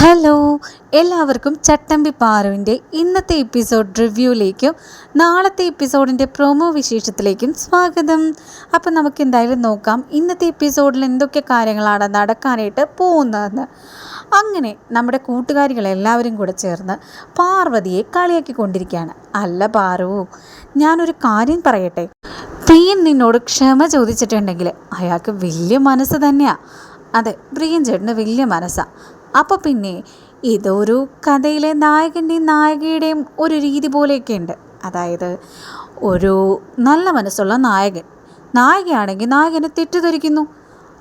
Hello എല്ലാവർക്കും ചട്ടമ്പി പാറുവിന്റെ ഇന്നത്തെ episode റിവ്യൂയിലേക്കും നാളത്തെ എപ്പിസോഡിന്റെ പ്രൊമോ വിശേഷത്തിലേക്കും സ്വാഗതം. അപ്പം നമുക്ക് എന്തായാലും നോക്കാം ഇന്നത്തെ എപ്പിസോഡിൽ എന്തൊക്കെ കാര്യങ്ങളാണ് നടക്കാനായിട്ട് പോകുന്നതെന്ന്. അങ്ങനെ നമ്മുടെ കൂട്ടുകാരികളെല്ലാവരും കൂടെ ചേർന്ന് പാർവതിയെ കളിയാക്കിക്കൊണ്ടിരിക്കുകയാണ്. അല്ല പാറു ഞാനൊരു കാര്യം പറയട്ടെ? പ്രിയൻ നിന്നോട് ക്ഷമ ചോദിച്ചിട്ടുണ്ടെങ്കിൽ അയാൾക്ക് വലിയ മനസ്സ് തന്നെയാണ് അതെ പ്രിയൻ ചേട്ടന് വലിയ മനസ്സാണ് അപ്പോൾ പിന്നെ ഇതൊരു കഥയിലെ നായകന്റെയും നായികയുടെയും ഒരു രീതി പോലെയൊക്കെ ഉണ്ട്. അതായത് ഒരു നല്ല മനസ്സുള്ള നായകൻ. നായികയാണെങ്കിൽ നായകനെ തെറ്റിദ്ധരിക്കുന്നു.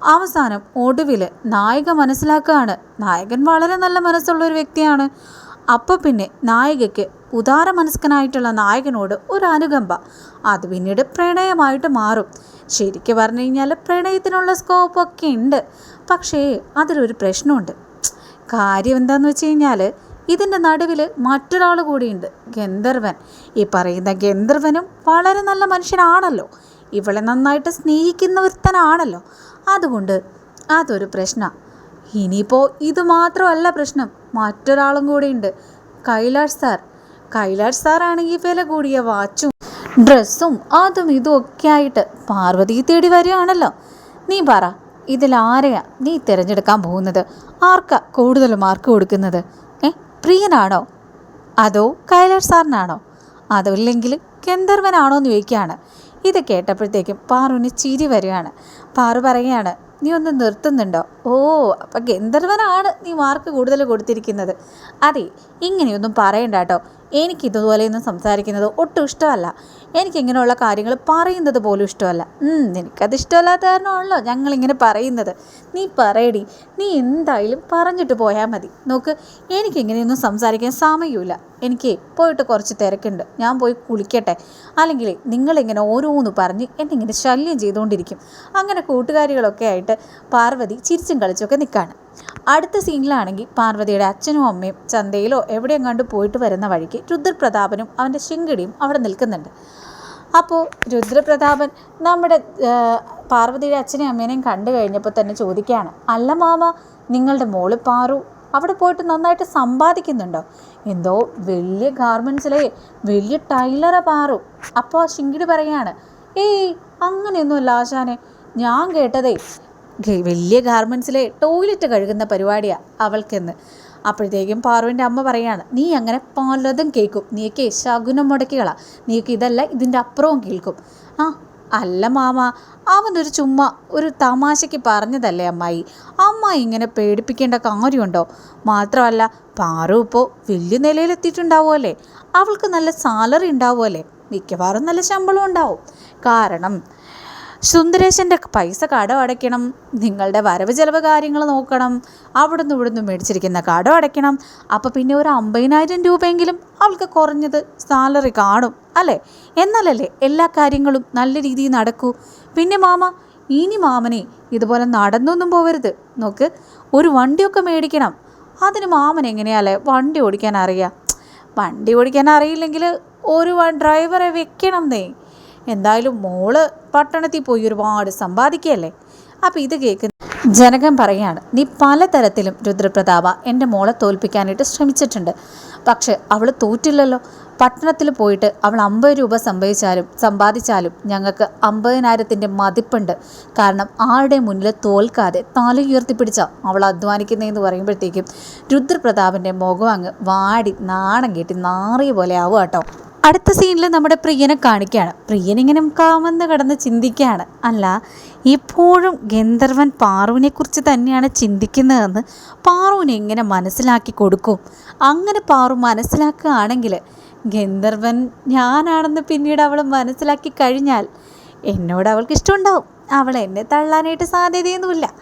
അവസാനം ഒടുവിൽ നായിക മനസ്സിലാക്കുകയാണ് നായകൻ വളരെ നല്ല മനസ്സുള്ള ഒരു വ്യക്തിയാണ്. അപ്പോൾ പിന്നെ നായികയ്ക്ക് ഉദാര മനസ്കനായിട്ടുള്ള നായകനോട് ഒരു അനുകമ്പ. അത് പിന്നീട് പ്രണയമായിട്ട് മാറും. ശരിക്കും പറഞ്ഞു കഴിഞ്ഞാൽ പ്രണയത്തിനുള്ള സ്കോപ്പൊക്കെ ഉണ്ട്. പക്ഷേ അതിലൊരു പ്രശ്നമുണ്ട്. കാര്യം എന്താണെന്ന് വെച്ച് കഴിഞ്ഞാൽ ഇതിന്റെ നടുവിൽ മറ്റൊരാൾ കൂടിയുണ്ട് ഗന്ധർവൻ ഈ പറയുന്ന ഗന്ധർവനും വളരെ നല്ല മനുഷ്യനാണല്ലോ. ഇവളെ നന്നായിട്ട് സ്നേഹിക്കുന്ന ഒരുത്തനാണല്ലോ. അതുകൊണ്ട് അതൊരു പ്രശ്നമാണ് ഇനിയിപ്പോൾ ഇത് മാത്രമല്ല പ്രശ്നം. മറ്റൊരാളും കൂടിയുണ്ട് കൈലാഷ് സാർ. കൈലാഷ് സാറാണെങ്കിൽ വില കൂടിയ വാച്ചും ഡ്രസ്സും അതും ഇതും ഒക്കെ ആയിട്ട് പാർവതി തേടി വരികയാണല്ലോ. നീ പറ ഇതിൽ ആരെയാ നീ തിരഞ്ഞെടുക്കാൻ പോകുന്നത്? ആർക്കാ കൂടുതൽ മാർക്ക് കൊടുക്കുന്നത്? ഏ പ്രിയനാണോ? അതോ കൈലാഷ് സാറിനാണോ? അതോ ഇല്ലെങ്കിൽ ഗന്ധർവനാണോ എന്ന് ചോദിക്കുകയാണ്. ഇത് കേട്ടപ്പോഴത്തേക്കും പാറുവിന് ചിരി വരികയാണ്. പാറു പറയുകയാണ് നീ ഒന്ന് നിർത്തുന്നുണ്ടോ? ഓ അപ്പം ഗന്ധർവനാണ് നീ മാർക്ക് കൂടുതൽ കൊടുത്തിരിക്കുന്നത്. അതെ ഇങ്ങനെയൊന്നും പറയണ്ട കേട്ടോ. എനിക്ക് ഇതുപോലെയൊന്നും സംസാരിക്കുന്നത് ഒട്ടും ഇഷ്ടമല്ല. എനിക്ക് ഇങ്ങനെയുള്ള കാര്യങ്ങൾ പറയുന്നത് പോലും ഇഷ്ടമല്ല. നിനക്കത് ഇഷ്ടമല്ലാത്ത കാരണമാണല്ലോ ഞങ്ങളിങ്ങനെ പറയുന്നത്. നീ പറയടി. നീ എന്തായാലും പറഞ്ഞിട്ട് പോയാൽ മതി. നോക്ക് എനിക്ക് ഇങ്ങനെയൊന്നും സംസാരിക്കാൻ സമയമില്ല. എനിക്ക് പോയിട്ട് കുറച്ച് തിരക്കുണ്ട്. ഞാൻ പോയി കുളിക്കട്ടെ. അല്ലെങ്കിൽ നിങ്ങളിങ്ങനെ ഓരോന്ന് പറഞ്ഞ് എന്നെ ഇങ്ങനെ ശല്യം ചെയ്തുകൊണ്ടിരിക്കും. അങ്ങനെ കൂട്ടുകാരികളൊക്കെ ആയിട്ട് പാർവതി ചിരിച്ചും കളിച്ചൊക്കെ നിൽക്കുകയാണ് അടുത്ത സീനിലാണെങ്കിൽ പാർവതിയുടെ അച്ഛനും അമ്മയും ചന്തയിലോ എവിടെയും കണ്ട് പോയിട്ട് വരുന്ന വഴിക്ക് രുദ്രപ്രതാപനും അവന്റെ ശിങ്കിടിയും അവിടെ നിൽക്കുന്നുണ്ട്. അപ്പോൾ രുദ്രപ്രതാപൻ നമ്മുടെ പാർവതിയുടെ അച്ഛനെയും അമ്മേനെയും കണ്ടു കഴിഞ്ഞപ്പോൾ തന്നെ ചോദിക്കുകയാണ് അല്ല മാമ നിങ്ങളുടെ മോൾ പാറു അവിടെ പോയിട്ട് നന്നായിട്ട് സമ്പാദിക്കുന്നുണ്ടോ? എന്തോ വലിയ ഗാർമെൻസിലെ വലിയ ടൈലറ പാറു. അപ്പോൾ ആ ശിങ്കിടി പറയാണ് ഏയ് അങ്ങനെയൊന്നുമല്ല ആശാനെ ഞാൻ കേട്ടതേ വലിയ ഗാർമെൻസിലെ ടോയ്ലറ്റ് കഴുകുന്ന പരിപാടിയാണ് അവൾക്കെന്ന്. അപ്പോഴത്തേക്കും പാറുവിന്റെ അമ്മ പറയാണ് നീ അങ്ങനെ പലതും കേൾക്കും. നീയൊക്കെ ശകുനം മുടക്കികളാണ് നീയൊക്കെ ഇതല്ല ഇതിന്റെ അപ്പുറവും കേൾക്കും. ആ അല്ല മാമ. അവനൊരു ചുമ്മാ ഒരു തമാശയ്ക്ക് പറഞ്ഞതല്ലേ അമ്മായി? അമ്മ ഇങ്ങനെ പേടിപ്പിക്കേണ്ട കാര്യമുണ്ടോ? മാത്രമല്ല പാറു ഇപ്പോൾ വലിയ നിലയിലെത്തിയിട്ടുണ്ടാവുമല്ലേ? അവൾക്ക് നല്ല സാലറി ഉണ്ടാവുമല്ലേ? മിക്കവാറും നല്ല ശമ്പളം ഉണ്ടാവും. കാരണം സുന്ദരേശന്റെ പൈസ കടം അടയ്ക്കണം നിങ്ങളുടെ വരവ് ചെലവ് കാര്യങ്ങൾ നോക്കണം അവിടുന്ന് ഇവിടുന്ന് മേടിച്ചിരിക്കുന്ന കടം അടയ്ക്കണം അപ്പോൾ പിന്നെ ഒരു അമ്പതിനായിരം രൂപയെങ്കിലും അവൾക്ക് കുറഞ്ഞത് സാലറി കാണും അല്ലേ? എന്നാലല്ലേ എല്ലാ കാര്യങ്ങളും നല്ല രീതിയിൽ നടക്കൂ. പിന്നെ മാമ ഇനി മാമനെ ഇതുപോലെ നടന്നൊന്നും പോവരുത്. നോക്ക് ഒരു വണ്ടിയൊക്കെ മേടിക്കണം. അതിന് മാമൻ എങ്ങനെയാലേ വണ്ടി ഓടിക്കാൻ അറിയാം. വണ്ടി ഓടിക്കാൻ അറിയില്ലെങ്കിൽ ഒരു ഡ്രൈവറെ വെക്കണം നേ എന്തായാലും മോൾ പട്ടണത്തിൽ പോയി ഒരുപാട് സമ്പാദിക്കുകയല്ലേ? അപ്പം ഇത് കേൾക്കുന്ന ജനകൻ പറയാണ് നീ പലതരത്തിലും രുദ്രപ്രതാപ എന്റെ മോളെ തോൽപ്പിക്കാനായിട്ട് ശ്രമിച്ചിട്ടുണ്ട്. പക്ഷെ അവൾ തോറ്റില്ലല്ലോ. പട്ടണത്തിൽ പോയിട്ട് അവൾ അമ്പത് രൂപ സമ്പാദിച്ചാലും സമ്പാദിച്ചാലും ഞങ്ങൾക്ക് അമ്പതിനായിരത്തിന്റെ മതിപ്പുണ്ട്. കാരണം ആരുടെ മുന്നിൽ തോൽക്കാതെ തല ഉയർത്തിപ്പിടിച്ച അവൾ അധ്വാനിക്കുന്നതെന്ന് പറയുമ്പോഴത്തേക്കും രുദ്രപ്രതാപന്റെ മുഖം അങ്ങ് വാടി നാണം കെട്ടി നാറിയ പോലെ ആവുക കേട്ടോ. അടുത്ത സീനിൽ നമ്മുടെ പ്രിയനെ കാണിക്കുകയാണ്. പ്രിയൻ ഇങ്ങനെ കാമെന്ന് കിടന്ന് ചിന്തിക്കുകയാണ്. അല്ല എപ്പോഴും ഗന്ധർവൻ പാറുവിനെ കുറിച്ച് തന്നെയാണ് ചിന്തിക്കുന്നതെന്ന് പാറുവിനെ എങ്ങനെ മനസ്സിലാക്കി കൊടുക്കും. അങ്ങനെ പാറു മനസ്സിലാക്കുകയാണെങ്കിൽ ഗന്ധർവൻ ഞാനാണെന്ന് പിന്നീട് അവൾ മനസ്സിലാക്കി കഴിഞ്ഞാൽ എന്നോട് അവൾക്ക് ഇഷ്ടമുണ്ടാവും. അവൾ എന്നെ തള്ളാനായിട്ട് സാധ്യതയൊന്നുമില്ല.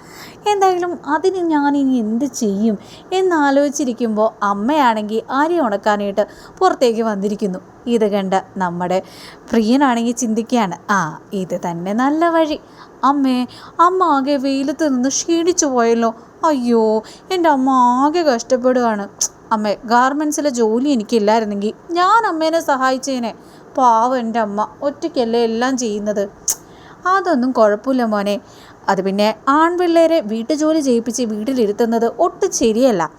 എന്തായാലും അതിന് ഞാൻ ഇനി എന്ത് ചെയ്യും എന്നാലോചിച്ചിരിക്കുമ്പോൾ അമ്മയാണെങ്കിൽ അരി ഉണക്കാനായിട്ട് പുറത്തേക്ക് വന്നിരിക്കുന്നു. ഇത് കണ്ട നമ്മുടെ പ്രിയനാണെങ്കിൽ ചിന്തിക്കുകയാണ് ആ ഇത് തന്നെ നല്ല വഴി. അമ്മേ അമ്മ ആകെ വെയിലത്ത് നിന്ന് ക്ഷീണിച്ചു പോയല്ലോ. അയ്യോ എന്റെ അമ്മ ആകെ കഷ്ടപ്പെടുകയാണ് അമ്മേ ഗാർമെൻസിലെ ജോലി എനിക്കില്ലായിരുന്നെങ്കിൽ ഞാൻ അമ്മേനെ സഹായിച്ചേനെ. പാവം എന്റെ അമ്മ ഒറ്റയ്ക്കല്ലേ എല്ലാം ചെയ്യുന്നത്? അതൊന്നും കുഴപ്പമില്ല മോനെ. അത് പിന്നെ ആൺപിള്ളേരെ വീട്ടുജോലി ചെയ്യിപ്പിച്ച് വീട്ടിലിരുത്തുന്നത് ഒട്ടും ശരിയല്ല.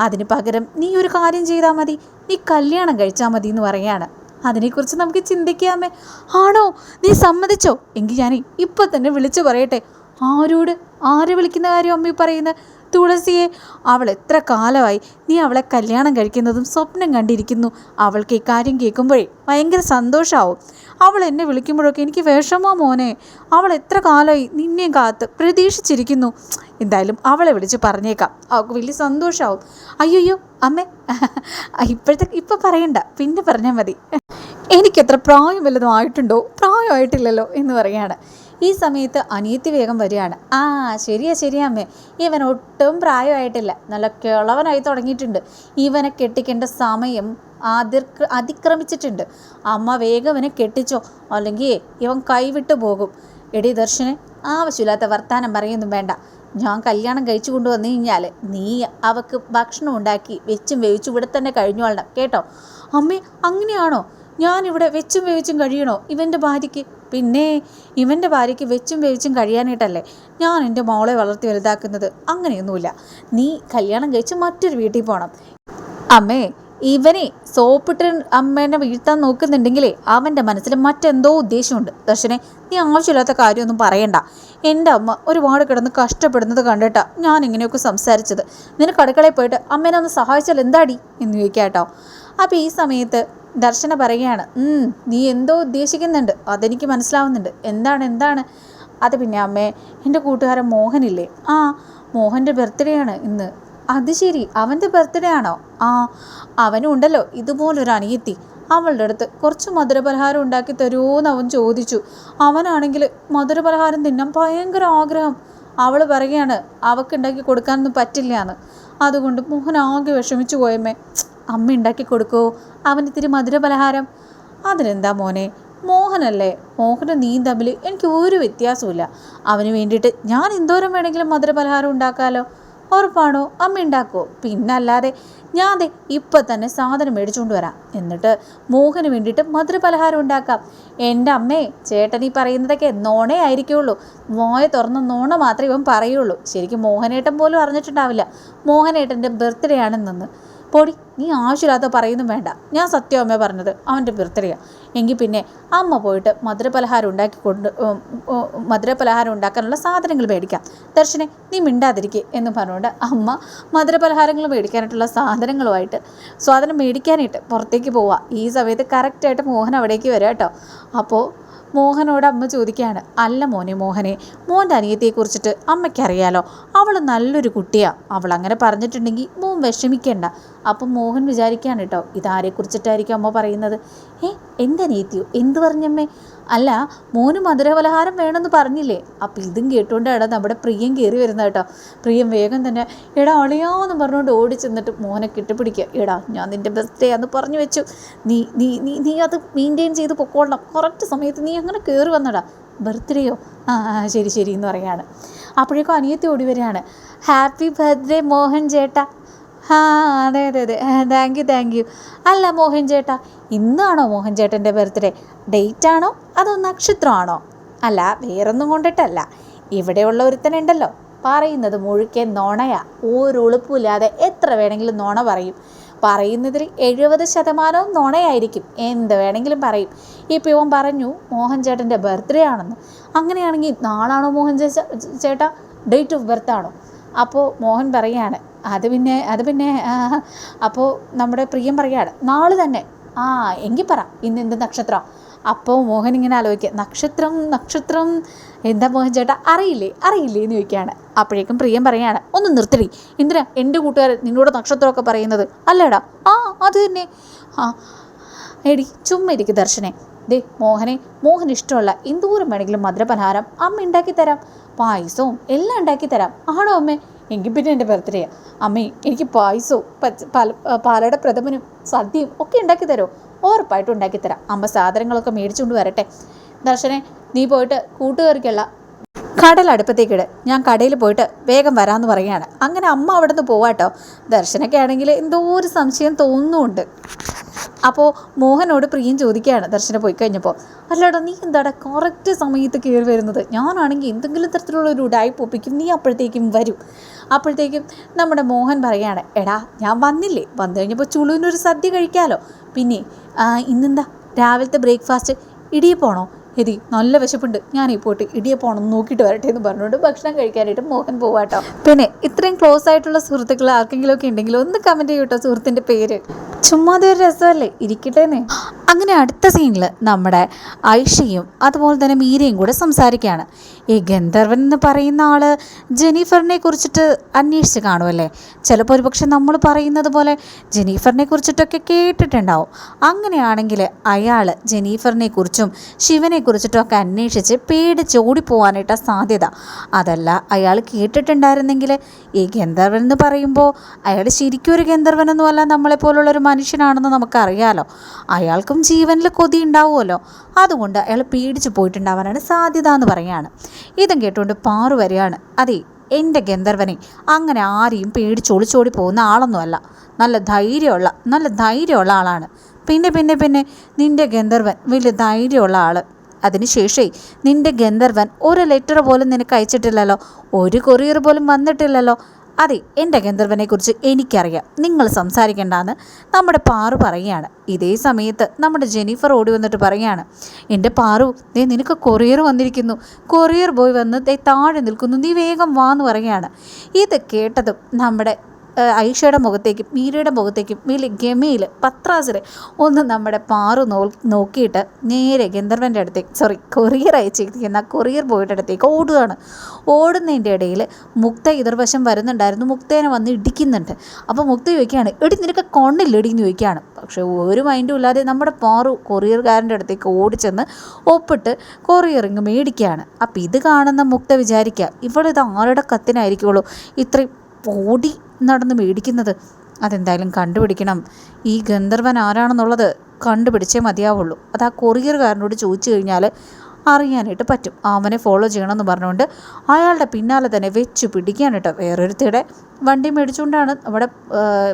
അതിന് പകരം നീ ഒരു കാര്യം ചെയ്താൽ മതി. നീ കല്യാണം കഴിച്ചാൽ മതി എന്ന് പറയാണ് അതിനെക്കുറിച്ച് നമുക്ക് ചിന്തിക്കാമേ. ആണോ? നീ സമ്മതിച്ചോ? എങ്കിൽ ഞാൻ ഇപ്പം തന്നെ വിളിച്ചു പറയട്ടെ. ആരോട്? ആര് വിളിക്കുന്ന കാര്യം അമ്മി പറയുന്നത്? തുളസിയെ അവൾ എത്ര കാലമായി നീ അവളെ കല്യാണം കഴിക്കുന്നതും സ്വപ്നം കണ്ടിരിക്കുന്നു. അവൾക്ക് ഈ കാര്യം കേൾക്കുമ്പോഴേ ഭയങ്കര സന്തോഷമാവും അവൾ എന്നെ വിളിക്കുമ്പോഴൊക്കെ എനിക്ക് വിഷമോ മോനെ. അവൾ എത്ര കാലമായി നിന്നെയും കാത്ത് പ്രതീക്ഷിച്ചിരിക്കുന്നു. എന്തായാലും അവളെ വിളിച്ച് പറഞ്ഞേക്കാം. അവൾക്ക് വലിയ സന്തോഷമാവും അയ്യോയ്യോ അമ്മേ. ഇപ്പോഴത്തെ ഇപ്പം പറയണ്ട. പിന്നെ പറഞ്ഞാൽ മതി. എനിക്കെത്ര പ്രായം വല്ലതും ആയിട്ടുണ്ടോ? പ്രായമായിട്ടില്ലല്ലോ എന്ന് പറയാണ് ഈ സമയത്ത് അനിയത്തി വേഗം വരികയാണ്. ആ ശരിയാ ശരിയാ അമ്മേ. ഇവൻ ഒട്ടും പ്രായമായിട്ടില്ല. നല്ല കിളവനായി തുടങ്ങിയിട്ടുണ്ട്. ഇവനെ കെട്ടിക്കേണ്ട സമയം അതിക്രമിച്ചിട്ടുണ്ട്. അമ്മ വേഗം ഇവനെ കെട്ടിച്ചോ. അല്ലെങ്കിൽ ഇവൻ കൈവിട്ടു പോകും. എടി ദർശനെ ആവശ്യമില്ലാത്ത വർത്തമാനം പറയൊന്നും വേണ്ട. ഞാൻ കല്യാണം കഴിച്ചു കൊണ്ടുവന്നു കഴിഞ്ഞാൽ നീ അവക്ക് ഭക്ഷണം ഉണ്ടാക്കി വെച്ചും വേവിച്ചും ഇവിടെ തന്നെ കഴിഞ്ഞോളണം കേട്ടോ? അമ്മേ അങ്ങനെയാണോ? ഞാനിവിടെ വെച്ചും വേവിച്ചും കഴിയണോ ഇവന്റെ ഭാര്യയ്ക്ക്? പിന്നെ ഇവന്റെ ഭാര്യയ്ക്ക് വെച്ചും വേവിച്ചും കഴിയാനായിട്ടല്ലേ ഞാൻ എന്റെ മോളെ വളർത്തി വലുതാക്കുന്നത്? അങ്ങനെയൊന്നുമില്ല. നീ കല്യാണം കഴിച്ച് മറ്റൊരു വീട്ടിൽ പോകണം അമ്മേ ഇവനെ സോപ്പിട്ട് അമ്മേനെ വീഴ്ത്താൻ നോക്കുന്നുണ്ടെങ്കിലേ അവന്റെ മനസ്സിൽ മറ്റെന്തോ ഉദ്ദേശമുണ്ട്. ദർശനെ നീ ആവശ്യമില്ലാത്ത കാര്യമൊന്നും പറയണ്ട. എന്റെ അമ്മ ഒരുപാട് കിടന്ന് കഷ്ടപ്പെടുന്നത് കണ്ടിട്ടാ ഞാൻ ഇങ്ങനെയൊക്കെ സംസാരിച്ചത്. നിനക്ക് അടുക്കളയിൽ പോയിട്ട് അമ്മേനെ ഒന്ന് സഹായിച്ചാൽ എന്താടി? എന്ന് ചോദിക്കാട്ടോ. അപ്പോൾ ഈ സമയത്ത് ദർശന പറയുകയാണ് "ഉം, നീ എന്തോ ഉദ്ദേശിക്കുന്നുണ്ട്. അതെനിക്ക് മനസ്സിലാവുന്നുണ്ട്. എന്താണ് എന്താണ്? അത് പിന്നെ അമ്മേ എന്റെ കൂട്ടുകാരൻ മോഹനില്ലേ? ആ മോഹന്റെ ബർത്ത്ഡേ ആണ് ഇന്ന്. അത് ശരി അവന്റെ ബർത്ത്ഡേ ആണോ? ആ അവനും ഉണ്ടല്ലോ ഇതുപോലൊരു അനിയത്തി. അവളുടെ അടുത്ത് കുറച്ച് മധുരപലഹാരം ഉണ്ടാക്കി തരുമോയെന്ന് അവൻ ചോദിച്ചു. അവനാണെങ്കിൽ മധുരപലഹാരം തിന്നാൻ ഭയങ്കര ആഗ്രഹം. അവൾ പറയുകയാണ് അവക്കുണ്ടാക്കി കൊടുക്കാനൊന്നും പറ്റില്ല എന്ന് അതുകൊണ്ട് മോഹൻ ആകെ വിഷമിച്ചു പോയമ്മേ. അമ്മ ഉണ്ടാക്കി കൊടുക്കുമോ അവന് ഇത്തിരി മധുര പലഹാരം. അതിനെന്താ മോനെ? മോഹനല്ലേ? മോഹനും നീയും തമ്മിൽ എനിക്ക് ഒരു വ്യത്യാസമില്ല അവന് വേണ്ടിയിട്ട് ഞാൻ എന്തോരം വേണമെങ്കിലും മധുരപലഹാരം ഉണ്ടാക്കാമല്ലോ ഉറപ്പാണോ? അമ്മ ഉണ്ടാക്കുമോ പിന്നല്ലാതെ ഞാൻ ദേ ഇപ്പം തന്നെ സാധനം മേടിച്ചുകൊണ്ട് വരാം. എന്നിട്ട് മോഹന് വേണ്ടിയിട്ട് മധുരപലഹാരം ഉണ്ടാക്കാം. എന്റെ അമ്മേ ചേട്ടൻ ഈ പറയുന്നതൊക്കെ നോണേ ആയിരിക്കുള്ളൂ. മോയെ തുറന്ന നോണ മാത്രമേ ഇവൻ പറയുള്ളൂ. ശരിക്കും മോഹനേട്ടൻ പോലും അറിഞ്ഞിട്ടുണ്ടാവില്ല. മോഹനേട്ടന്റെ ബർത്ത്ഡേ ആണെന്നു. പൊടി നീ ആവശ്യമില്ലാത്ത പറയുന്നും വേണ്ട. ഞാൻ സത്യം അമ്മ പറഞ്ഞത്. അവന്റെ ബർത്ത്ഡേയാണ് എങ്കിൽ പിന്നെ അമ്മ പോയിട്ട് മധുരപലഹാരം ഉണ്ടാക്കി കൊണ്ട് മധുരപലഹാരം ഉണ്ടാക്കാനുള്ള സാധനങ്ങൾ മേടിക്കാം. ദർശനെ നീ മിണ്ടാതിരിക്കുക എന്ന് പറഞ്ഞുകൊണ്ട് അമ്മ മധുരപലഹാരങ്ങൾ മേടിക്കാനായിട്ടുള്ള സാധനങ്ങളുമായിട്ട് സാധനം മേടിക്കാനായിട്ട് പുറത്തേക്ക് പോവുക ഈ സമയത്ത് കറക്റ്റായിട്ട് മോഹൻ അവിടേക്ക് വരാം കേട്ടോ. അപ്പോൾ മോഹനോട് അമ്മ ചോദിക്കുകയാണ് അല്ല മോനെ മോഹനെ മോന്റെ അനിയത്തിയെക്കുറിച്ചിട്ട് അമ്മയ്ക്കറിയാലോ? അവൾ നല്ലൊരു കുട്ടിയാണ് അവൾ അങ്ങനെ പറഞ്ഞിട്ടുണ്ടെങ്കിൽ മോൻ വിഷമിക്കണ്ട. അപ്പം മോഹൻ വിചാരിക്കുകയാണ് കേട്ടോ ഇതാരെക്കുറിച്ചിട്ടായിരിക്കും അമ്മ പറയുന്നത്? ഏ എന്താ നീത്യു? എന്ത് പറഞ്ഞമ്മേ? അല്ല മോന് മധുരപലഹാരം വേണമെന്ന് പറഞ്ഞില്ലേ? അപ്പം ഇതും കേട്ടുകൊണ്ടാണ് നമ്മുടെ പ്രിയം കയറി വരുന്നത് കേട്ടോ പ്രിയം വേഗം തന്നെ എടാ അളിയാന്ന് പറഞ്ഞുകൊണ്ട് ഓടി ചെന്നിട്ട് മോനെ കെട്ടിപ്പിടിക്കുക. എടാ ഞാൻ നിന്റെ ബർത്ത്ഡേ എന്ന് പറഞ്ഞു വെച്ചു. നീ നീ നീ നീ അത് മെയിന്റെയിൻ ചെയ്ത് പൊക്കോളണം. കറക്റ്റ് സമയത്ത് നീ അങ്ങനെ കയറി വന്നടാ. ബർത്ത്ഡേയോ ആ ശരി ശരി എന്ന് പറയാണ് അപ്പോഴേക്കും അനിയത്തി ഓടി വരികയാണ്. ഹാപ്പി ബർത്ത്ഡേ മോഹൻ ചേട്ടാ. ആ അതെ അതെ അതെ. താങ്ക് യു താങ്ക് യു അല്ല മോഹൻ ചേട്ടാ ഇന്നാണോ മോഹൻ ചേട്ടന്റെ ബർത്ത്ഡേ ഡേറ്റ് ആണോ? അതോ നക്ഷത്രമാണോ? അല്ല വേറൊന്നും കൊണ്ടിട്ടല്ല. ഇവിടെയുള്ള ഒരുത്തനുണ്ടല്ലോ. പറയുന്നത് മുഴുക്കെ നുണയാ. ഒരൊളുപ്പില്ലാതെ എത്ര വേണമെങ്കിലും നോണ പറയും. പറയുന്നതിൽ എഴുപത് ശതമാനവും നോണയായിരിക്കും. എന്ത് വേണമെങ്കിലും പറയും. ഈ ഇവൻ പറഞ്ഞു മോഹൻ ചേട്ടന്റെ ബർത്ത്ഡേ ആണെന്ന്. അങ്ങനെയാണെങ്കിൽ നാളാണോ മോഹൻ ചേച്ച ചേട്ടാ? ഡേറ്റ് ഓഫ് ബർത്ത് ആണോ? അപ്പോൾ മോഹൻ പറയാണ് അത് പിന്നെ അത് പിന്നെ അപ്പോൾ നമ്മുടെ പ്രിയം പറയാണ് നാളെ തന്നെ. ആ എങ്കിൽ പറ ഇന്ന് എന്ത് നക്ഷത്രം? അപ്പോൾ മോഹൻ ഇങ്ങനെ ആലോചിക്കുക നക്ഷത്രം നക്ഷത്രം എന്താ മോഹൻ ചേട്ടാ? അറിയില്ലേ അറിയില്ലേ എന്ന് ചോദിക്കുകയാണ്. അപ്പോഴേക്കും പ്രിയം പറയാണ് ഒന്ന് നിർത്തടി. എന്തിനാ എന്റെ കൂട്ടുകാരൻ നിന്നോട് നക്ഷത്രമൊക്കെ പറയുന്നത്? അല്ലേടാ ആ അത് തന്നെ. ആ എടി ചുമ്മാ ഇരിക്കും ദർശനെ. ദേ മോഹനെ മോഹൻ ഇഷ്ടമുള്ള എന്തോരം വേണമെങ്കിലും മധുരപലഹാരം അമ്മ ഉണ്ടാക്കി തരാം. പായസവും എല്ലാം ഉണ്ടാക്കി തരാം. ആണോ അമ്മേ? എങ്കിൽ പിന്നെ എന്റെ ബർത്ത്ഡേയാ അമ്മേ എനിക്ക് പായസവും പച്ച പാല പാലട പ്രഥമനും സദ്യയും ഒക്കെ ഉണ്ടാക്കി തരുമോ ഉറപ്പായിട്ടും ഉണ്ടാക്കി തരാം. അമ്മ സാധനങ്ങളൊക്കെ മേടിച്ചുകൊണ്ട് വരട്ടെ. ദർശനെ നീ പോയിട്ട് കൂട്ടുകാർക്കുള്ള കടൽ അടുപ്പത്തേക്കിട് ഞാൻ കടയിൽ പോയിട്ട് വേഗം വരാമെന്ന് പറയുകയാണ്. അങ്ങനെ അമ്മ അവിടെ നിന്ന് പോവാട്ടോ. ദർശനൊക്കെ ആണെങ്കിൽ എന്തോ ഒരു സംശയം തോന്നുന്നുണ്ട്. അപ്പോൾ മോഹനോട് പ്രിയം ചോദിക്കുകയാണ് ദർശന പോയി കഴിഞ്ഞപ്പോൾ അല്ലടാ നീ എന്താടാ കറക്റ്റ് സമയത്ത് കയറി വരുന്നത്? ഞാനാണെങ്കിൽ എന്തെങ്കിലും തരത്തിലുള്ള ഒരു ഉടായ്പ ഒപ്പിക്കും നീ അപ്പോഴത്തേക്കും വരും. അപ്പോഴത്തേക്കും നമ്മുടെ മോഹൻ പറയാണ് എടാ ഞാൻ വന്നില്ലേ? വന്നു കഴിഞ്ഞപ്പോൾ ചുളുവിനൊരു സദ്യ കഴിക്കാമല്ലോ പിന്നെ ഇന്നെന്താ? രാവിലത്തെ ബ്രേക്ക്ഫാസ്റ്റ്. ഇടിയപ്പോണോ എതി നല്ല വിശപ്പുണ്ട്. ഞാൻ ഈ പോയിട്ട് പോകണം നോക്കിയിട്ട് വരട്ടെ എന്ന് പറഞ്ഞുകൊണ്ട് ഭക്ഷണം കഴിക്കാനായിട്ട് മോഹൻ പോവാട്ടോ. പിന്നെ ഇത്രയും ക്ലോസ് ആയിട്ടുള്ള സുഹൃത്തുക്കൾ ആർക്കെങ്കിലും ഒക്കെ ഉണ്ടെങ്കിൽ ഒന്ന് കമന്റ് ചെയ്യൂട്ടോ സുഹൃത്തിന്റെ പേര്. ചുമ്മാതെ ഒരു രസമല്ലേ? ഇരിക്കട്ടേന്നേ. അങ്ങനെ അടുത്ത സീനിൽ നമ്മുടെ ഐഷയും അതുപോലെ തന്നെ മീരയും കൂടെ സംസാരിക്കുകയാണ്. ഈ ഗന്ധർവൻ എന്ന് പറയുന്ന ആൾ ജെനീഫറിനെ കുറിച്ചിട്ട് അന്വേഷിച്ച് കാണുമല്ലേ ചിലപ്പോൾ ഒരുപക്ഷെ നമ്മൾ പറയുന്നത് പോലെ ജെനീഫറിനെ കുറിച്ചിട്ടൊക്കെ കേട്ടിട്ടുണ്ടാവും. അങ്ങനെയാണെങ്കിൽ അയാൾ ജെനീഫറിനെ കുറിച്ചും ശിവനെ കുറിച്ചിട്ടും ഒക്കെ അന്വേഷിച്ച് പേടിച്ച് ഓടിപ്പോവാനായിട്ടാ സാധ്യത. അതല്ല അയാൾ കേട്ടിട്ടുണ്ടായിരുന്നെങ്കിൽ ഈ ഗന്ധർവൻ എന്ന് പറയുമ്പോൾ അയാൾ ശരിക്കും ഒരു ഗന്ധർവനൊന്നുമല്ല നമ്മളെപ്പോലുള്ള ഒരു മനുഷ്യനാണെന്ന് നമുക്കറിയാലോ. അയാൾക്കും ജീവനിൽ കൊതി ഉണ്ടാവുമല്ലോ. അതുകൊണ്ട് അയാൾ പേടിച്ചു പോയിട്ടുണ്ടാവാനാണ് സാധ്യത എന്ന് പറയുകയാണ്. ഇതും കേട്ടുകൊണ്ട് പാറു വരികയാണ്. അതെ എന്റെ ഗന്ധർവനെ അങ്ങനെ ആരെയും പേടിച്ചൊളിച്ചോടി പോകുന്ന ആളൊന്നുമല്ല. നല്ല ധൈര്യമുള്ള നല്ല ധൈര്യമുള്ള ആളാണ്. പിന്നെ പിന്നെ പിന്നെ നിന്റെ ഗന്ധർവൻ വലിയ ധൈര്യമുള്ള ആൾ അതിനുശേഷമേ നിന്റെ ഗന്ധർവൻ ഒരു ലെറ്റർ പോലും നിനക്ക് അയച്ചിട്ടില്ലല്ലോ. ഒരു കൊറിയർ പോലും വന്നിട്ടില്ലല്ലോ. അതെ എന്റെ ഗന്ധർവനെക്കുറിച്ച് എനിക്കറിയാം. നിങ്ങൾ സംസാരിക്കേണ്ടെന്ന് നമ്മുടെ പാറു പറയുകയാണ്. ഇതേ സമയത്ത് നമ്മുടെ ജെനിഫർ ഓടി വന്നിട്ട് പറയുകയാണ് എന്റെ പാറു ദേ നിനക്ക് കൊറിയർ വന്നിരിക്കുന്നു. കൊറിയർ ബോയ് വന്ന് ദേ താഴെ നിൽക്കുന്നു. നീ വേഗം വാ എന്ന് പറയുകയാണ്. ഇത് കേട്ടതും നമ്മുടെ ഐഷയുടെ മുഖത്തേക്കും മീരയുടെ മുഖത്തേക്കും വലിയ ഗമയിൽ പത്രാസിൽ ഒന്ന് നമ്മുടെ പാറു നോ നോക്കിയിട്ട് നേരെ ഗന്ധർവന്റെ അടുത്തേക്ക് സോറി കൊറിയർ അയച്ചിരിക്കുന്ന കൊറിയർ ബോയുടെ അടുത്തേക്ക് ഓടുകയാണ്. ഓടുന്നതിന്റെ ഇടയിൽ മുക്ത എതിർവശം വരുന്നുണ്ടായിരുന്നു. മുക്തേനെ വന്ന് ഇടിക്കുന്നുണ്ട്. അപ്പോൾ മുക്ത ചോദിക്കുകയാണ് എടി നിനക്ക് കൊണ്ണില്ലടി എന്ന് ചോദിക്കുകയാണ്. പക്ഷേ ഒരു മൈൻഡും ഇല്ലാതെ നമ്മുടെ പാറു കൊറിയർകാരന്റെ അടുത്തേക്ക് ഓടിച്ചെന്ന് ഒപ്പിട്ട് കൊറിയറിങ് മേടിക്കുകയാണ്. അപ്പോൾ ഇത് കാണുന്ന മുക്ത വിചാരിക്കുക ഇവളിത് ആരുടെ കത്തിനായിരിക്കുള്ളൂ? ഇത്രയും ഓടി നടന്ന് മേടിക്കുന്നത്. അതെന്തായാലും കണ്ടുപിടിക്കണം. ഈ ഗന്ധർവൻ ആരാണെന്നുള്ളത് കണ്ടുപിടിച്ചേ മതിയാവുള്ളൂ. അത് ആ കൊറിയർകാരനോട് ചോദിച്ചു കഴിഞ്ഞാൽ അറിയാനായിട്ട് പറ്റും. അവനെ ഫോളോ ചെയ്യണമെന്ന് പറഞ്ഞുകൊണ്ട് അയാളുടെ പിന്നാലെ തന്നെ വെച്ച് പിടിക്കാൻ കേട്ടോ വേറൊരുത്തിയുടെ വണ്ടി മേടിച്ചുകൊണ്ടാണ് അവിടെ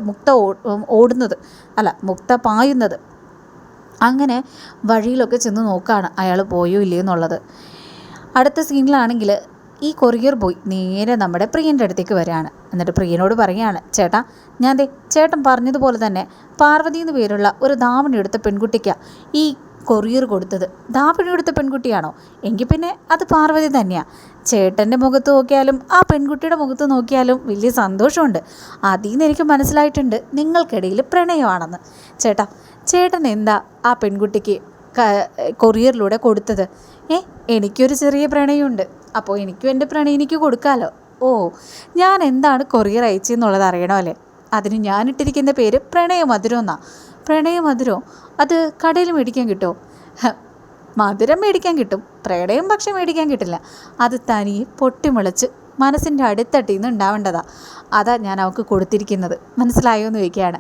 മുക്ത ഓടുന്നത്. അല്ല മുക്ത പായുന്നത്. അങ്ങനെ വഴിയിലൊക്കെ ചെന്ന് നോക്കുകയാണ് അയാൾ പോയോ ഇല്ലയോ എന്നുള്ളത്. അടുത്ത സീനിലാണെങ്കിൽ ഈ കൊറിയർ ബോയ് നേരെ നമ്മുടെ പ്രിയന്റെ അടുത്തേക്ക് വരികയാണ്. എന്നിട്ട് പ്രിയനോട് പറയുകയാണ് ചേട്ടാ ഞാൻ ദേ ചേട്ടൻ പറഞ്ഞതുപോലെ തന്നെ പാർവതി എന്ന് പേരുള്ള ഒരു ദാവണി എടുത്ത പെൺകുട്ടിക്കാണ് ഈ കൊറിയർ കൊടുത്തത്. ദാവണി എടുത്ത പെൺകുട്ടിയാണോ? എങ്കിൽ പിന്നെ അത് പാർവതി തന്നെയാണ് ചേട്ടന്റെ മുഖത്ത് നോക്കിയാലും ആ പെൺകുട്ടിയുടെ മുഖത്ത് നോക്കിയാലും വലിയ സന്തോഷമുണ്ട്. അതിൽ നിന്ന് എനിക്ക് മനസ്സിലായിട്ടുണ്ട് നിങ്ങൾക്കിടയിൽ പ്രണയമാണെന്ന്. ചേട്ടാ ചേട്ടൻ എന്താ ആ പെൺകുട്ടിക്ക് കൊറിയറിലൂടെ കൊടുത്തത്. ഏ എനിക്കൊരു ചെറിയ പ്രണയമുണ്ട്. അപ്പോൾ എനിക്കും എന്റെ പ്രണയിനിക്ക് കൊടുക്കാമല്ലോ ഓ ഞാൻ എന്താണ് കൊറിയർ അയച്ചെന്നുള്ളത് അറിയണോ അല്ലേ? അതിന് ഞാനിട്ടിരിക്കുന്ന പേര് പ്രണയമധുരം എന്നാ പ്രണയമധുരോ അത് കടയിൽ മേടിക്കാൻ കിട്ടുമോ മധുരം മേടിക്കാൻ കിട്ടും. പ്രണയം പക്ഷെ മേടിക്കാൻ കിട്ടില്ല. അത് തനിയെ പൊട്ടിമുളച്ച് മനസ്സിന്റെ അടുത്തട്ടിൽ നിന്ന് ഉണ്ടാവേണ്ടതാ. അതാ ഞാൻ അവൾക്ക് കൊടുത്തിരിക്കുന്നത്. മനസ്സിലായോ എന്ന് ചോദിക്കുകയാണ്.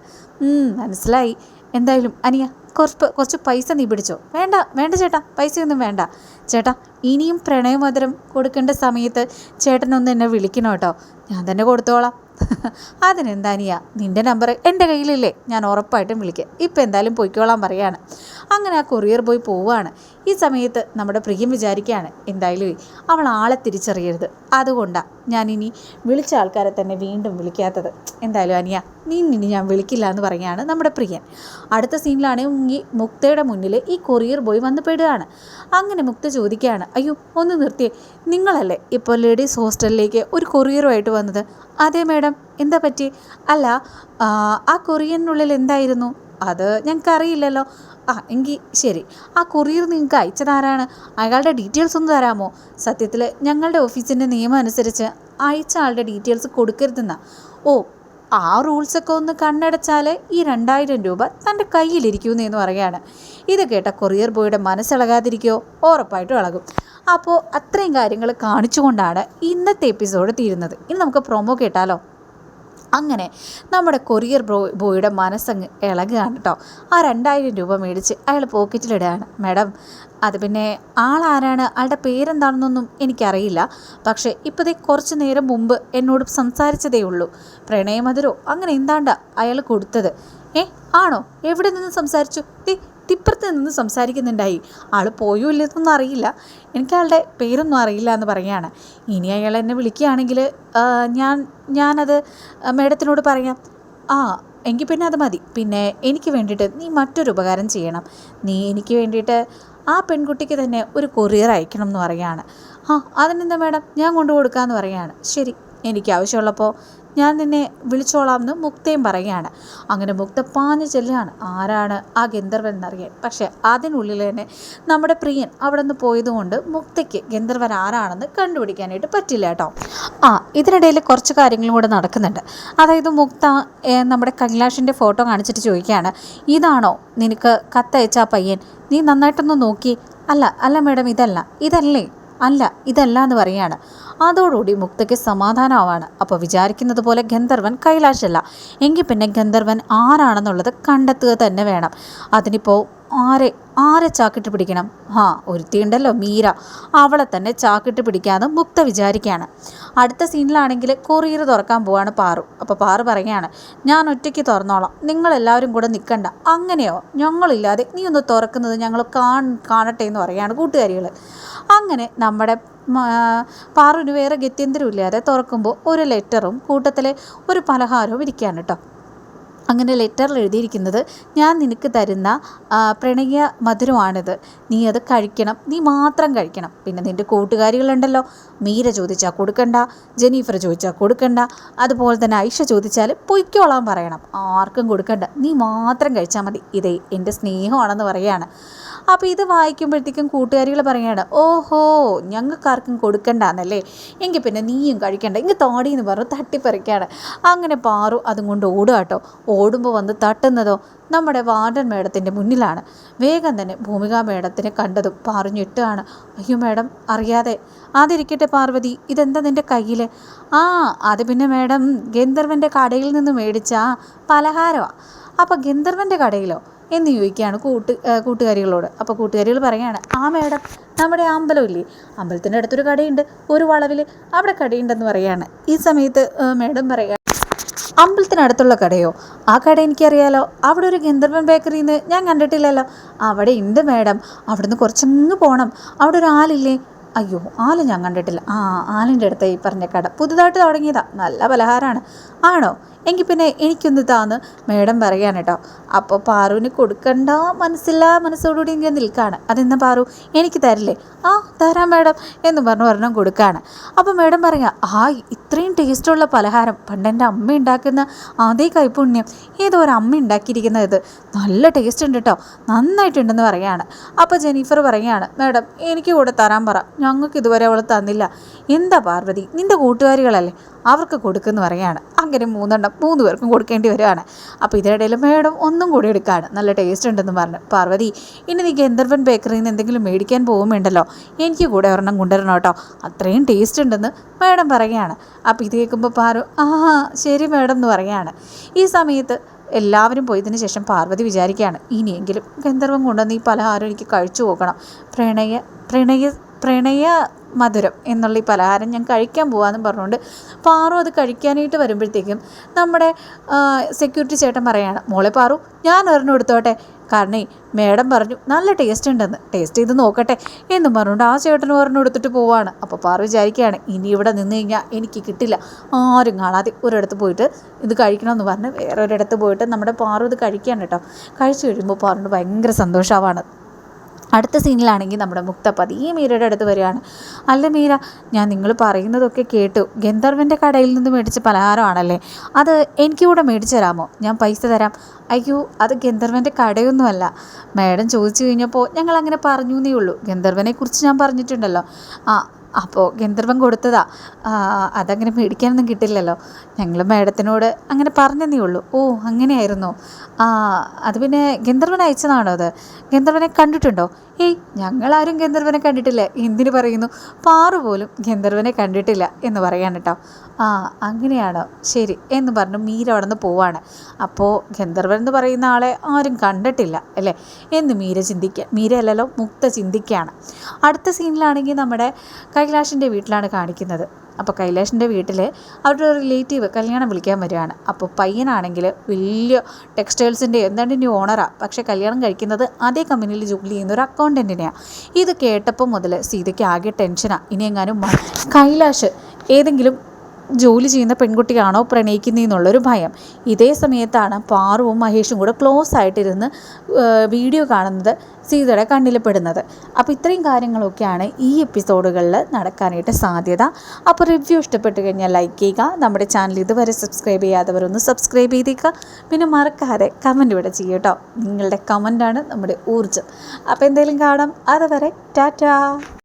മനസ്സിലായി. എന്തായാലും അനിയ കുറച്ച് കുറച്ച് പൈസ നീ പിടിച്ചോ. വേണ്ട വേണ്ട ചേട്ടാ പൈസയൊന്നും വേണ്ട. ചേട്ടാ ഇനിയും പ്രണയമധുരം കൊടുക്കേണ്ട സമയത്ത് ചേട്ടനൊന്ന് എന്നെ വിളിക്കണം കേട്ടോ. ഞാൻ തന്നെ കൊടുത്തോളാം. അതിനെന്താനിയാ നിന്റെ നമ്പർ എന്റെ കയ്യിലില്ലേ? ഞാൻ ഉറപ്പായിട്ടും വിളിക്കാം. ഇപ്പം എന്തായാലും പൊയ്ക്കോളാൻ പറയാണ്. അങ്ങനെ ആ കൊറിയർ പോയി പോവുകയാണ് ഈ സമയത്ത് നമ്മുടെ പ്രിയം വിചാരിക്കുകയാണ് എന്തായാലും അവൾ ആളെ തിരിച്ചറിയരുത്. അതുകൊണ്ടാണ് ഇനി വിളിച്ച ആൾക്കാരെ തന്നെ വീണ്ടും വിളിക്കാത്തത്. എന്തായാലും അനിയ നീ ഇനി ഞാൻ വിളിക്കില്ല എന്ന് പറയുകയാണ് നമ്മുടെ പ്രിയൻ. അടുത്ത സീനിലാണെങ്കിൽ ഈ മുക്തയുടെ മുന്നിൽ ഈ കൊറിയർ ബോയ് വന്ന് പെടുകയാണ്. അങ്ങനെ മുക്ത ചോദിക്കുകയാണ് അയ്യോ ഒന്ന് നിർത്തിയേ നിങ്ങളല്ലേ ഇപ്പോൾ ലേഡീസ് ഹോസ്റ്റലിലേക്ക് ഒരു കൊറിയറുമായിട്ട് വന്നത്? അതെ മേഡം. എന്താ പറ്റി അല്ല ആ, കൊറിയറിനുള്ളിൽ എന്തായിരുന്നു? അത് ഞങ്ങൾക്കറിയില്ലല്ലോ. ആ എങ്കിൽ ശരി. ആ കൊറിയർ നിങ്ങൾക്ക് അയച്ചതാരാണ്? അയാളുടെ ഡീറ്റെയിൽസ് ഒന്ന് തരാമോ? സത്യത്തിൽ ഞങ്ങളുടെ ഓഫീസിന്റെ നിയമം അനുസരിച്ച് അയച്ച ആളുടെ ഡീറ്റെയിൽസ് കൊടുക്കരുതെന്നാ. ഓ ആ റൂൾസൊക്കെ ഒന്ന് കണ്ണടച്ചാൽ ഈ രണ്ടായിരം രൂപ തന്റെ കയ്യിലിരിക്കുമെന്ന് എന്ന് പറയുകയാണ്. ഇത് കേട്ട കൊറിയർ ബോയുടെ മനസ്സിളകാതിരിക്കോ? ഉറപ്പായിട്ടും ഇളകും. അപ്പോൾ അത്രയും കാര്യങ്ങൾ കാണിച്ചുകൊണ്ടാണ് ഇന്നത്തെ എപ്പിസോഡ് തീരുന്നത്. ഇനി നമുക്ക് പ്രൊമോ കേട്ടാലോ? അങ്ങനെ നമ്മുടെ കൊറിയർ ബോ ബോയുടെ മനസ്സങ്ങ് ഇളകുകയാണ് കേട്ടോ. ആ രണ്ടായിരം രൂപ മേടിച്ച് അയാൾ പോക്കറ്റിലിടുകയാണ്. മാഡം അത് പിന്നെ ആളാരാണ്? ആളുടെ പേരെന്താണെന്നൊന്നും എനിക്കറിയില്ല. പക്ഷേ ഇപ്പോഴത്തെ കുറച്ച് നേരം മുമ്പ് എന്നോട് സംസാരിച്ചതേ ഉള്ളൂ. പ്രണയമധുരോ അങ്ങനെ എന്താണ്ട അയാൾ കൊടുത്തത്? ഏ ആണോ? എവിടെ നിന്ന് സംസാരിച്ചു? ദേ തൊട്ടിപ്പുറത്ത് നിന്ന് സംസാരിക്കുന്നുണ്ടായി. ആൾ പോയോ ഇല്ലെന്നൊന്നും അറിയില്ല. എനിക്ക് ആളുടെ പേരൊന്നും അറിയില്ല എന്ന് പറയുകയാണ്. ഇനി അയാൾ എന്നെ വിളിക്കുകയാണെങ്കിൽ ഞാൻ ഞാനത് മേഡത്തിനോട് പറയാം. ആ എങ്കിൽ പിന്നെ അത് മതി. പിന്നെ എനിക്ക് വേണ്ടിയിട്ട് നീ മറ്റൊരു ഉപകാരം ചെയ്യണം. നീ എനിക്ക് വേണ്ടിയിട്ട് ആ പെൺകുട്ടിക്ക് തന്നെ ഒരു കൊറിയർ അയക്കണം എന്ന് പറയുകയാണ്. ആ അതിനെന്താ മേഡം? ഞാൻ കൊണ്ടു കൊടുക്കാമെന്ന് പറയുകയാണ്. ശരി എനിക്ക് ആവശ്യമുള്ളപ്പോൾ ഞാൻ നിന്നെ വിളിച്ചോളാം എന്ന് മുക്തയും പറയുകയാണ്. അങ്ങനെ മുക്ത പാഞ്ഞു ചെല്ലുകയാണ്. ആരാണ് ആ ഗന്ധർവൻ എന്നറിയാൻ പക്ഷേ അതിനുള്ളിൽ തന്നെ നമ്മുടെ പ്രിയൻ അവിടെ നിന്ന് പോയതുകൊണ്ട് മുക്തയ്ക്ക് ഗന്ധർവൻ ആരാണെന്ന് കണ്ടുപിടിക്കാനായിട്ട് പറ്റില്ല കേട്ടോ. ആ ഇതിനിടയിൽ കുറച്ച് കാര്യങ്ങളും കൂടെ നടക്കുന്നുണ്ട്. അതായത് മുക്ത നമ്മുടെ കൈലാഷിന്റെ ഫോട്ടോ കാണിച്ചിട്ട് ചോദിക്കുകയാണ്. ഇതാണോ നിനക്ക് കത്തയച്ച പയ്യൻ? നീ നന്നായിട്ടൊന്ന് നോക്കി. അല്ല അല്ല മേഡം ഇതല്ല. ഇതല്ലേ? അല്ല ഇതല്ല എന്ന് പറയാണ് അതോടുകൂടി മുക്തയ്ക്ക് സമാധാനമാവാണ് അപ്പോൾ വിചാരിക്കുന്നത് പോലെ ഗന്ധർവൻ കൈലാഷല്ല. എങ്കിൽ പിന്നെ ഗന്ധർവൻ ആരാണെന്നുള്ളത് കണ്ടെത്തുക തന്നെ വേണം. അതിനിപ്പോൾ ആരെ ആരെ ചാക്കിട്ട് പിടിക്കണം? ആ ഒരുത്തിയുണ്ടല്ലോ മീര. അവളെ തന്നെ ചാക്കിട്ട് പിടിക്കാന്ന് മുക്ത വിചാരിക്കുകയാണ്. അടുത്ത സീനിലാണെങ്കിൽ കൊറിയർ തുറക്കാൻ പോവാണ് പാറു. അപ്പോൾ പാറു പറയുകയാണ് ഞാൻ ഒറ്റയ്ക്ക് തുറന്നോളാം. നിങ്ങൾ എല്ലാവരും കൂടെ നിൽക്കണ്ട അങ്ങനെയോ? ഞങ്ങളില്ലാതെ നീ ഒന്ന് തുറക്കുന്നത് ഞങ്ങൾ കാണട്ടെ എന്ന് പറയുകയാണ് കൂട്ടുകാരികൾ അങ്ങനെ നമ്മുടെ പാറുവിന് വേറെ ഗത്യന്തരമില്ലാതെ തുറക്കുമ്പോൾ ഒരു ലെറ്ററും കൂട്ടത്തിലെ ഒരു പലഹാരവും ഇരിക്കുകയാണ് കേട്ടോ. അങ്ങനെ ലെറ്ററിൽ എഴുതിയിരിക്കുന്നത് ഞാൻ നിനക്ക് തരുന്ന പ്രണയ മധുരമാണിത്. നീ അത് കഴിക്കണം. നീ മാത്രം കഴിക്കണം. പിന്നെ നിന്റെ കൂട്ടുകാരികളുണ്ടല്ലോ. മീര ചോദിച്ചാൽ കൊടുക്കണ്ട. ജെനീഫർ ചോദിച്ചാൽ കൊടുക്കണ്ട. അതുപോലെ തന്നെ ഐഷ ചോദിച്ചാൽ പൊയ്ക്കോളാൻ പറയണം. ആർക്കും കൊടുക്കണ്ട. നീ മാത്രം കഴിച്ചാൽ മതി. ഇതേ എന്റെ സ്നേഹമാണെന്ന് പറയുകയാണ് അപ്പോൾ ഇത് വായിക്കുമ്പോഴത്തേക്കും കൂട്ടുകാരികൾ പറയുകയാണ് ഓഹോ ഞങ്ങൾക്കാർക്കും കൊടുക്കണ്ടെന്നല്ലേ? എങ്കിൽ പിന്നെ നീയും കഴിക്കണ്ട. ഇങ്ങ് താടി എന്ന് പറഞ്ഞു തട്ടിപ്പറിക്കാണ്. അങ്ങനെ പാറു അതും കൊണ്ട് ഓടുക കേട്ടോ ഓടുമ്പോൾ വന്ന് തട്ടുന്നതോ നമ്മുടെ വാർഡൻ മേഡത്തിന്റെ മുന്നിലാണ്. വേഗം തന്നെ ഭൂമിക മേഡത്തിനെ കണ്ടതും പറഞ്ഞിട്ടാണ് അയ്യോ മേഡം അറിയാതെ. അതിരിക്കട്ടെ പാർവതി ഇതെന്താ നിന്റെ കയ്യിൽ ആ അത് പിന്നെ മേഡം ഗന്ധർവന്റെ കടയിൽ നിന്ന് മേടിച്ച പലഹാരമാണ് അപ്പോൾ ഗന്ധർവന്റെ കടയിലോ? എന്ന് ചോദിക്കുകയാണ് കൂട്ട് കൂട്ടുകാരികളോട്. അപ്പോൾ കൂട്ടുകാരികൾ പറയുകയാണ് ആ മേഡം നമ്മുടെ അമ്പലമില്ലേ അമ്പലത്തിന്റെ അടുത്തൊരു കടയുണ്ട് ഒരു വളവിൽ അവിടെ കടയുണ്ടെന്ന് പറയുകയാണ് ഈ സമയത്ത് മേഡം പറയുക അമ്പലത്തിനടുത്തുള്ള കടയോ? ആ കട എനിക്കറിയാലോ. അവിടെ ഒരു ഗന്ധർവൻ ബേക്കറി എന്ന് ഞാൻ കണ്ടിട്ടില്ലല്ലോ. അവിടെ ഉണ്ട് മാഡം. അവിടുന്ന് കുറച്ചങ്ങ് പോകണം അവിടെ ഒരു ആലില്ലേ അയ്യോ ആൽ ഞാൻ കണ്ടിട്ടില്ല. ആ ആലിന്റെ അടുത്ത് ഈ പറഞ്ഞ കട. പുതുതായിട്ട് തുടങ്ങിയതാ. നല്ല പലഹാരമാണ്. ആണോ? എങ്കിൽ പിന്നെ എനിക്കൊന്ന് താന്ന് മേഡം പറയാൻ കേട്ടോ. അപ്പോൾ പാറുവിന് കൊടുക്കണ്ട മനസ്സില്ല മനസ്സോടുകൂടി ഇങ്ങനെ നിൽക്കുകയാണ് അതെന്നാ പാറു? എനിക്ക് തരില്ലേ? ആ തരാം മേഡം എന്ന് പറഞ്ഞു ഒരെണ്ണം കൊടുക്കുകയാണ് അപ്പോൾ മേഡം പറയാം ആ ഇത്രയും ടേസ്റ്റുള്ള പലഹാരം പണ്ട് എന്റെ അമ്മ ഉണ്ടാക്കുന്ന അതേ കൈപ്പുണ്യം ഏതോ ഒരു അമ്മ ഉണ്ടാക്കിയിരിക്കുന്ന ഇത്. നല്ല ടേസ്റ്റ് ഉണ്ട് കേട്ടോ. നന്നായിട്ടുണ്ടെന്ന് പറയുകയാണ് അപ്പോൾ ജെനീഫർ പറയുകയാണ് മേഡം എനിക്ക് കൂടെ തരാൻ പറ. ഞങ്ങൾക്ക് ഇതുവരെ അവൾ തന്നില്ല. എന്താ പാർവതി? നിന്റെ കൂട്ടുകാരികളല്ലേ? അവർക്ക് കൊടുക്കുമെന്ന് പറയാണ്. അങ്ങനെ മൂന്നെണ്ണം മൂന്ന് പേർക്കും കൊടുക്കേണ്ടി വരികയാണ് അപ്പോൾ ഇതിനിടയിൽ മേഡം ഒന്നും കൂടി എടുക്കുകയാണ് നല്ല ടേസ്റ്റ് ഉണ്ടെന്ന് പറഞ്ഞു. പാർവതി ഇനി നീ ഗന്ധർവൻ ബേക്കറിയിൽ നിന്ന് എന്തെങ്കിലും മേടിക്കാൻ പോകുമ്പോണ്ടല്ലോ എനിക്ക് കൂടെ ഒരെണ്ണം കൊണ്ടുവരണം കേട്ടോ. അത്രയും ടേസ്റ്റ് ഉണ്ടെന്ന് മേഡം പറയുകയാണ് അപ്പോൾ ഇത് കേൾക്കുമ്പോൾ പാറു ആ ശരി മേഡം എന്ന് പറയുകയാണ് ഈ സമയത്ത് എല്ലാവരും പോയതിന് ശേഷം പാർവതി വിചാരിക്കുകയാണ് ഇനിയെങ്കിലും ഗന്ധർവം കൊണ്ടുവന്ന് ഈ പലഹാരം എനിക്ക് കഴിച്ചു നോക്കണം. പ്രണയ പ്രണയ പ്രണയ മധുരം എന്നുള്ള ഈ പലഹാരം ഞാൻ കഴിക്കാൻ പോകാമെന്ന് പറഞ്ഞുകൊണ്ട് പാറു അത് കഴിക്കാനായിട്ട് വരുമ്പോഴത്തേക്കും നമ്മുടെ സെക്യൂരിറ്റി ചേട്ടൻ പറയാണ് മോളെ പാറു ഞാൻ ഒരെണ്ണം എടുത്തോട്ടെ? കാരണം മേഡം പറഞ്ഞു നല്ല ടേസ്റ്റ് ഉണ്ടെന്ന്. ടേസ്റ്റ് ചെയ്ത് നോക്കട്ടെ എന്നും പറഞ്ഞുകൊണ്ട് ആ ചേട്ടൻ ഒരെണ്ണം എടുത്തിട്ട് പോവാണ്. അപ്പോൾ പാറു വിചാരിക്കുകയാണ് ഇനി ഇവിടെ നിന്ന് കഴിഞ്ഞാൽ എനിക്ക് കിട്ടില്ല. ആരും കാണാതെ ഒരിടത്ത് പോയിട്ട് ഇത് കഴിക്കണമെന്ന് പറഞ്ഞ് വേറെ ഒരിടത്ത് പോയിട്ട് നമ്മുടെ പാറു ഇത് കഴിക്കുകയാണ് കേട്ടോ. കഴിച്ചു കഴിയുമ്പോൾ പാറുണ്ട് ഭയങ്കര സന്തോഷമാണ് അടുത്ത സീനിലാണെങ്കിൽ നമ്മുടെ മുക്ത പതിയെ മീരയുടെ അടുത്ത് വരികയാണ്. അല്ല മീര ഞാൻ നിങ്ങൾ പറയുന്നതൊക്കെ കേട്ടു. ഗന്ധർവന്റെ കടയിൽ നിന്ന് മേടിച്ച പലഹാരമാണല്ലേ? അത് എനിക്ക് കൂടെ തരാമോ? ഞാൻ പൈസ തരാം. അയ്യോ അത് ഗന്ധർവന്റെ കടയൊന്നുമല്ല. മാഡം ചോദിച്ചു കഴിഞ്ഞപ്പോൾ ഞങ്ങൾ അങ്ങനെ പറഞ്ഞു എന്നേ ഉള്ളൂ. ഗന്ധർവനെ കുറിച്ച് ഞാൻ പറഞ്ഞിട്ടുണ്ടല്ലോ. ആ അപ്പോൾ ഗന്ധർവൻ കൊടുത്തതാ. അതങ്ങനെ മേടിക്കാനൊന്നും കിട്ടില്ലല്ലോ. ഞങ്ങൾ മേഡത്തിനോട് അങ്ങനെ പറഞ്ഞതേ ഉള്ളൂ. ഓ അങ്ങനെയായിരുന്നോ. അത് പിന്നെ ഗന്ധർവൻ അയച്ചതാണോ അത്? ഗന്ധർവനെ കണ്ടിട്ടുണ്ടോ? ഏയ് ഞങ്ങളാരും ഗന്ധർവനെ കണ്ടിട്ടില്ല. എന്തിനു പറയുന്നു? പാറു പോലും ഗന്ധർവനെ കണ്ടിട്ടില്ല എന്ന് പറയാൻ കേട്ടോ. ആ അങ്ങനെയാണോ? ശരി എന്ന് പറഞ്ഞു മീര അവിടെ നിന്ന് പോവാണ്. അപ്പോൾ ഗന്ധർവൻ എന്ന് പറയുന്ന ആളെ ആരും കണ്ടിട്ടില്ല അല്ലേ? എന്ന് മീര ചിന്തിക്കുക മീര അല്ലല്ലോ മുക്ത ചിന്തിക്കുകയാണ് അടുത്ത സീനിലാണെങ്കിൽ നമ്മുടെ കൈലാഷിന്റെ വീട്ടിലാണ് കാണിക്കുന്നത്. അപ്പോൾ കൈലാഷിന്റെ വീട്ടിൽ അവരുടെ റിലേറ്റീവ് കല്യാണം വിളിക്കാൻ വരികയാണ്. അപ്പോൾ പയ്യനാണെങ്കിൽ വലിയ ടെക്സ്റ്റൈൽസിന്റെ എന്താണ് ഇനി ഓണറാണ് പക്ഷേ കല്യാണം കഴിക്കുന്നത് അതേ കമ്പനിയിൽ ജോലി ചെയ്യുന്ന ഒരു അക്കൗണ്ടന്റിനെയാണ് ഇത് കേട്ടപ്പോൾ മുതൽ സീതയ്ക്ക് ആകെ ടെൻഷനാണ് ഇനി എങ്ങാനും കൈലാഷ് ഏതെങ്കിലും ജോലി ചെയ്യുന്ന പെൺകുട്ടിയാണോ പ്രണയിക്കുന്നതെന്നുള്ളൊരു ഭയം. ഇതേ സമയത്താണ് പാറുവും മഹേഷും കൂടെ ക്ലോസ് ആയിട്ടിരുന്ന് വീഡിയോ കാണുന്നത്. സീതയുടെ കണ്ണിൽ പെടുന്നത് അപ്പോൾ ഇത്രയും കാര്യങ്ങളൊക്കെയാണ് ഈ എപ്പിസോഡുകളിൽ നടക്കാനായിട്ട് സാധ്യത. അപ്പോൾ റിവ്യൂ ഇഷ്ടപ്പെട്ട് കഴിഞ്ഞാൽ ലൈക്ക് ചെയ്യുക. നമ്മുടെ ചാനൽ ഇതുവരെ സബ്സ്ക്രൈബ് ചെയ്യാത്തവരൊന്ന് സബ്സ്ക്രൈബ് ചെയ്തേക്കുക. പിന്നെ മറക്കാതെ കമന്റ് ഇവിടെ ചെയ്യട്ടോ നിങ്ങളുടെ കമന്റാണ് നമ്മുടെ ഊർജം. അപ്പോൾ എന്തെങ്കിലും കാണാം. അതുവരെ ടാറ്റാ.